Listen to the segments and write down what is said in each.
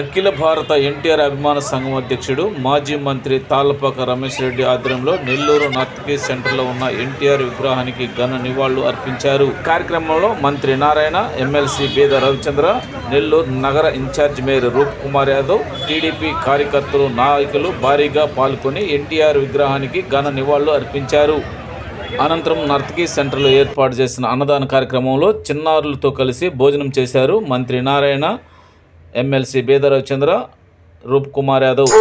అఖిల భారత ఎన్టీఆర్ అభిమాన సంఘం అధ్యక్షుడు మాజీ మంత్రి తాళ్ళపాక రమేష్ రెడ్డి ఆధ్వర్యంలో నెల్లూరు నార్త్ కేస్ సెంటర్లో ఉన్న ఎన్టీఆర్ విగ్రహానికి ఘన నివాళులు అర్పించారు. కార్యక్రమంలో మంత్రి నారాయణ ఎమ్మెల్సీ బేద రవిచంద్ర నెల్లూరు నగర in charge mayor Roop Kumar Yadav TDP కార్యకర్తలు నాయకులు భారీగా పాల్గొని ఎన్టీఆర్ విగ్రహానికి ఘన నివాళులు అర్పించారు. అనంతరం నర్తకీ సెంటర్లో ఏర్పాటు చేసిన అన్నదాన కార్యక్రమంలో చిన్నారులతో కలిసి భోజనం చేశారు మంత్రి నారాయణ ఎమ్మెల్సీ బేదరావు చంద్ర రూప్ కుమార్ యాదవ్.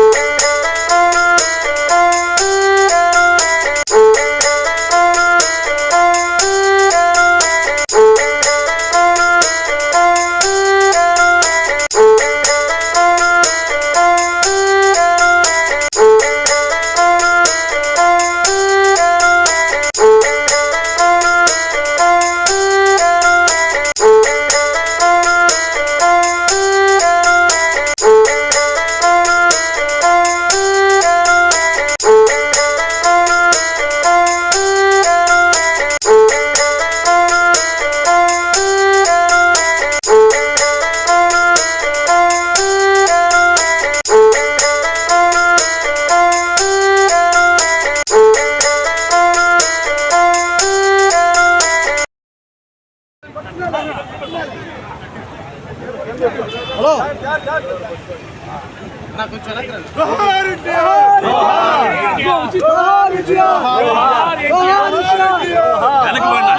వెనకబండి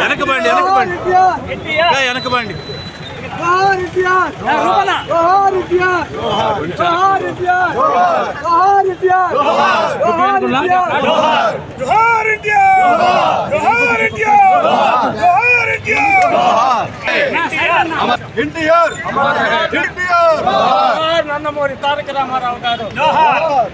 వెనకబండి. వెనకబండి. ఇంకా వెనకబండి జోహార్ ఎన్టీఆర్! ఎన్టీఆర్! జోహార్ ఎన్టీఆర్ జోహార్ ఎన్టీఆర్ జోహార్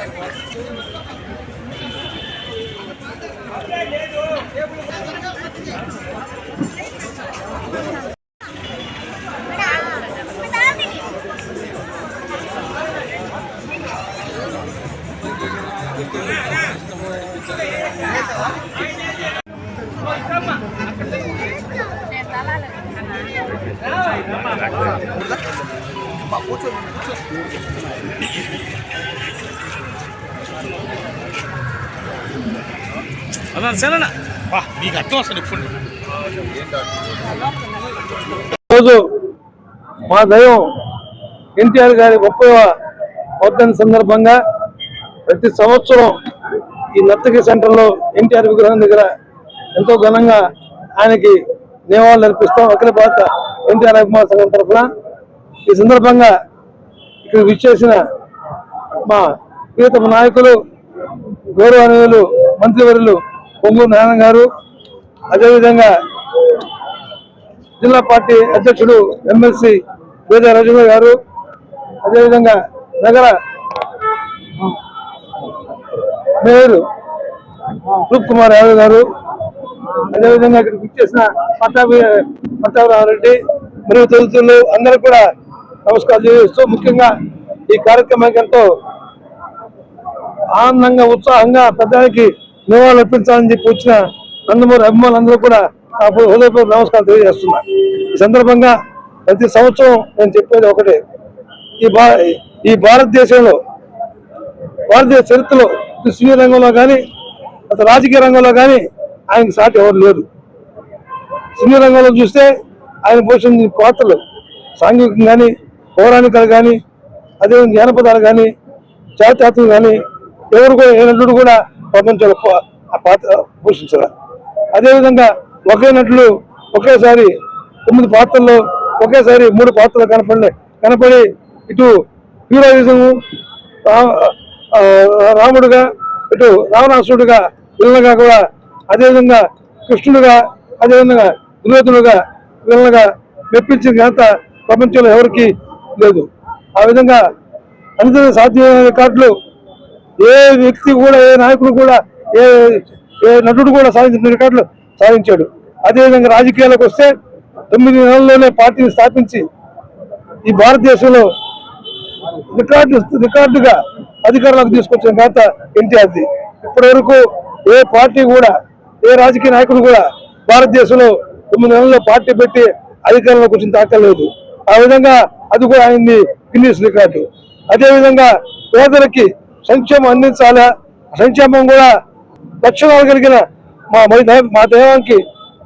లేదు అన్నా సరేనా వా నీకు అర్థం వస్తుంది ఇప్పుడు రోజు మా దైవం ఎన్టీఆర్ గారి ముప్పై వర్ధన సందర్భంగా ప్రతి సంవత్సరం ఈ నర్తకి సెంటర్లో ఎన్టీఆర్ విగ్రహం దగ్గర ఎంతో ఘనంగా ఆయనకి నివాళులు అర్పిస్తాం. అఖిల భారత ఎన్టీఆర్ అభిమాన సంఘం తరఫున ఈ సందర్భంగా ఇక్కడ విచ్చేసిన మా ప్రియతమ నాయకులు గౌరవనీయులు మంత్రివర్యులు పొంగూరు నారాయణ గారు అదేవిధంగా జిల్లా పార్టీ అధ్యక్షుడు ఎమ్మెల్సీ వేద రజుమ గారు అదేవిధంగా నగర మేయర్ రూప్ కుమార్ యాదవ్ గారు అదేవిధంగా ఇక్కడికి ఇచ్చేసిన పట్టాభి పట్టాభిరామరెడ్డి మరియు తదితరులు అందరూ కూడా నమస్కారం చేస్తూ ముఖ్యంగా ఈ కార్యక్రమానికి ఎంతో ఆనందంగా ఉత్సాహంగా పెద్దానికి నివాళులు అర్పించాలని చెప్పి వచ్చిన నందమూరి అభిమానులందరూ కూడా హృదయపూర్వక నమస్కారం తెలియజేస్తున్నా. ఈ సందర్భంగా ప్రతి సంవత్సరం నేను చెప్పేది ఒకటే. ఈ భా ఈ భారతదేశంలో భారతదేశ చరిత్రలో సినీ రంగంలో కానీ అటు రాజకీయ రంగంలో కానీ ఆయనకు సాటి ఎవరు లేరు. సినీ రంగంలో చూస్తే ఆయన పోషించిన పాత్రలు సాంఘికం కానీ పౌరాణికాలు కానీ అదేవిధంగా జానపదాలు కానీ చారిత్రాత్మకం కానీ ఎవరు కూడా ఏ నటుడు కూడా ప్రపంచంలో ఆ పాత్ర పోషించారు అదేవిధంగా ఒకే నటులు ఒకేసారి తొమ్మిది పాత్రల్లో ఒకేసారి మూడు పాత్రలు కనపడి కనపడి ఇటు హీరోయిజము రాముడుగా ఇటు రావణాసుడుగా విలనగా కూడా అదేవిధంగా కృష్ణుడుగా అదేవిధంగా దుర్యోధనుడుగా విలనగా మెప్పించిన ఘనత ప్రపంచంలో ఎవరికి లేదు. ఆ విధంగా అనుదిన సాధ్యమైన రికార్డులు ఏ వ్యక్తి కూడా ఏ నాయకుడు కూడా ఏ ఏ నటుడు కూడా సాధించిన రికార్డులు సాధించాడు. అదేవిధంగా రాజకీయాలకు వస్తే తొమ్మిది నెలల్లోనే పార్టీని స్థాపించి ఈ భారతదేశంలో రికార్డు రికార్డుగా అధికారంలోకి తీసుకొచ్చిన ఘనత ఎన్టీఆర్ది. ఇప్పటి వరకు ఏ పార్టీ కూడా ఏ రాజకీయ నాయకుడు కూడా భారతదేశంలో తొమ్మిది నెలల్లో పార్టీ పెట్టి అధికారంలోకి వచ్చిన తాకలేదు. ఆ విధంగా అది కూడా ఆయన్ని గిన్నీస్ రికార్డు. అదేవిధంగా పేదలకి సంక్షేమం అందించాలా? సంక్షేమం కూడా లక్షణాలు కలిగిన మా మా దైవానికి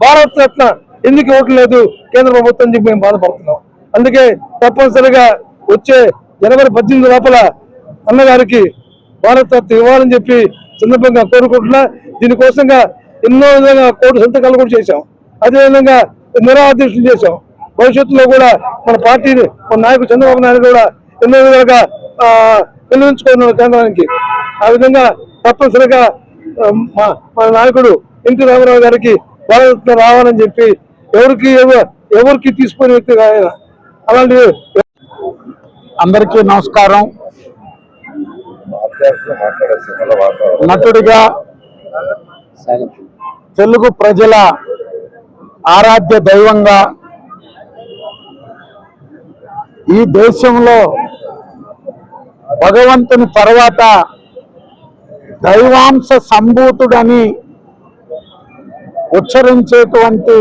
భారత రత్న ఎందుకు ఇవ్వట్లేదు కేంద్ర ప్రభుత్వం చెప్పి మేము బాధపడుతున్నాం. అందుకే తప్పనిసరిగా వచ్చే జనవరి పద్దెనిమిది లోపల అన్నగారికి భారత రత్న ఇవ్వాలని చెప్పి సందర్భంగా కోరుకుంటున్నా. దీనికోసంగా ఎన్నో విధంగా కోటి సంతకాలు కూడా చేశాం. అదేవిధంగా నిరాదీక్షలు చేశాం. భవిష్యత్తులో కూడా మన పార్టీ మన నాయకుడు చంద్రబాబు నాయుడు కూడా ఎన్నో విధాలుగా ఆ, వినియోగించుకున్నాడు కేంద్రానికి ఆ విధంగా తప్పనిసరిగా మన నాయకుడు ఎన్టీ రామారావు గారికి భారతరత్న రావాలని చెప్పి ఎవరికి ఎవ- ఎవరికి తీసుకునే వ్యక్తి ఆయన. అలాంటి అందరికీ నమస్కారం. నటుడిగా తెలుగు ప్రజల ఆరాధ్య దైవంగా ఈ దేశంలో భగవంతుని తర్వాత దైవాంశ సంభూతుడని ఉచ్చరించేటువంటి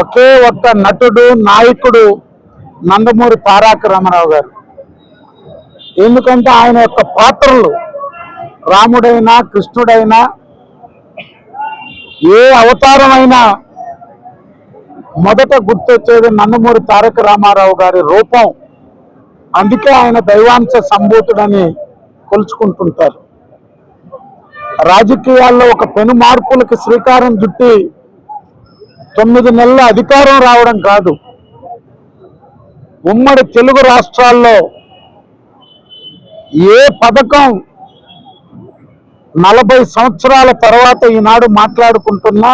ఒకే ఒక్క నటుడు నాయకుడు నందమూరి తారక రామారావు గారు. ఎందుకంటే ఆయన యొక్క పాత్రలు రాముడైనా కృష్ణుడైనా ఏ అవతారమైనా మొదట గుర్తొచ్చేది నందమూరి తారక రామారావు గారి రూపం. అందుకే ఆయన దైవాంశ సంభూతుడని కొలుచుకుంటుంటారు. రాజకీయాల్లో ఒక పెను మార్పులకు శ్రీకారం చుట్టి తొమ్మిది నెలల అధికారం రావడం కాదు. ఉమ్మడి తెలుగు రాష్ట్రాల్లో ఏ పథకం నలభై సంవత్సరాల తర్వాత ఈనాడు మాట్లాడుకుంటున్నా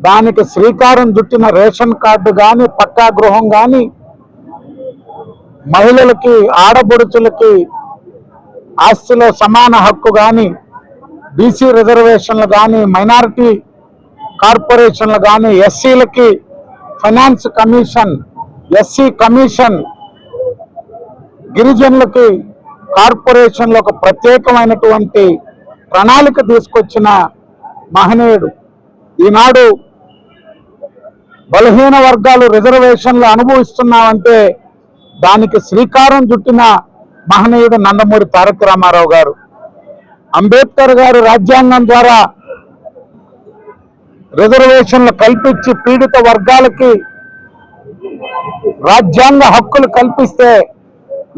దానికి శ్రీకారం చుట్టిన రేషన్ కార్డు కానీ పక్కా గృహం కానీ మహిళలకి ఆడబొడుచులకి ఆస్తిలో సమాన హక్కు కానీ బీసీ రిజర్వేషన్లు కానీ మైనారిటీ కార్పొరేషన్లు కానీ ఎస్సీలకి ఫైనాన్స్ కమిషన్ ఎస్సీ కమిషన్ గిరిజనులకి కార్పొరేషన్లో ఒక ప్రత్యేకమైనటువంటి ప్రణాళిక తీసుకొచ్చిన మహనీయుడు. ఈనాడు బలహీన వర్గాలు రిజర్వేషన్లు అనుభవిస్తున్నామంటే దానికి శ్రీకారం చుట్టిన మహనీయుడు నందమూరి తారక రామారావు గారు. అంబేద్కర్ గారు రాజ్యాంగం ద్వారా రిజర్వేషన్లు కల్పించి పీడిత వర్గాలకి రాజ్యాంగ హక్కులు కల్పిస్తే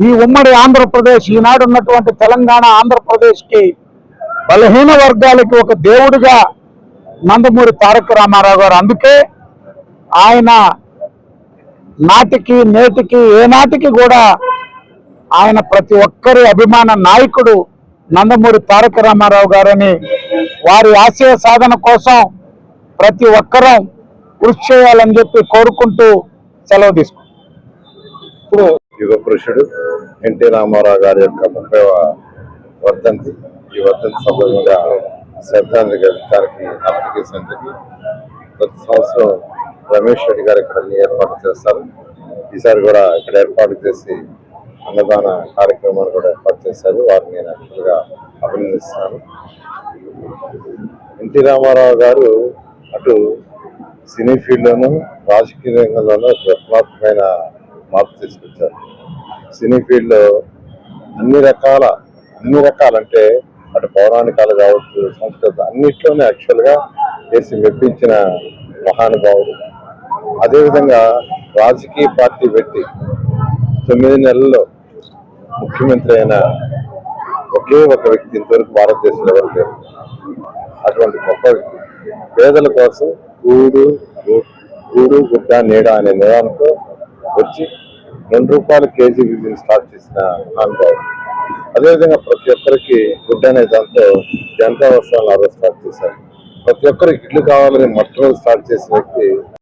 ఈ ఉమ్మడి ఆంధ్రప్రదేశ్ ఈనాడు ఉన్నటువంటి తెలంగాణ ఆంధ్రప్రదేశ్కి బలహీన వర్గాలకి ఒక దేవుడిగా నందమూరి తారక రామారావు గారు. అందుకే ఆయన నాటికి నేటికి ఏనాటికి కూడా ఆయన ప్రతి ఒక్కరి అభిమాన నాయకుడు నందమూరి తారక రామారావు గారని వారి ఆశయ సాధన కోసం ప్రతి ఒక్కరూ కృషి చేయాలని చెప్పి కోరుకుంటూ సెలవు తీసుకుంటాం ఇప్పుడు యుగ పురుషుడు ఎన్టీ రామారావు గారి యొక్క ముఖ్య వర్ధంతి ఈ వర్ధంతి సందర్భంగా శ్రద్ధాంజలి గారికి అప్లికేషన్ ప్రతి సంవత్సరం రమేష్ రెడ్డి గారు ఇక్కడ ఏర్పాటు చేస్తారు. ఈసారి కూడా ఇక్కడ ఏర్పాటు చేసి అన్నదాన కార్యక్రమాన్ని కూడా ఏర్పాటు చేశారు. వారిని నేను యాక్చువల్గా అభినందిస్తున్నాను. ఎన్టీ రామారావు గారు అటు సినీ ఫీల్డ్లోనూ రాజకీయ రంగంలోనూ రత్నాత్మకమైన మార్పు తీసుకొచ్చారు. సినీ ఫీల్డ్లో అన్ని రకాల అన్ని రకాలంటే అటు పౌరాణికాలు కావచ్చు సంస్కృత అన్నిట్లోనే యాక్చువల్గా చేసి మెప్పించిన మహానుభావుడు అదేవిధంగా రాజకీయ పార్టీ పెట్టి తొమ్మిది నెలల్లో ముఖ్యమంత్రి అయిన ఒకే ఒక వ్యక్తి ఇంతవరకు భారతదేశంలో ఎవరు లేరు. అటువంటి గొప్ప వ్యక్తి. పేదల కోసం గూడు గూడు గుడ్డ నీడ అనే నిదానంతో వచ్చి రెండు రూపాయల కేజీ బియ్యం స్టార్ట్ చేసిన అనుభవం. అదేవిధంగా ప్రతి ఒక్కరికి గుడ్డ అనే దాంతో జనతా వస్త్రాలు ఆ స్టార్ట్ చేశారు. ప్రతి ఒక్కరికి ఇడ్లు కావాలని మొట్టమొదటి స్టార్ట్ చేసిన వ్యక్తి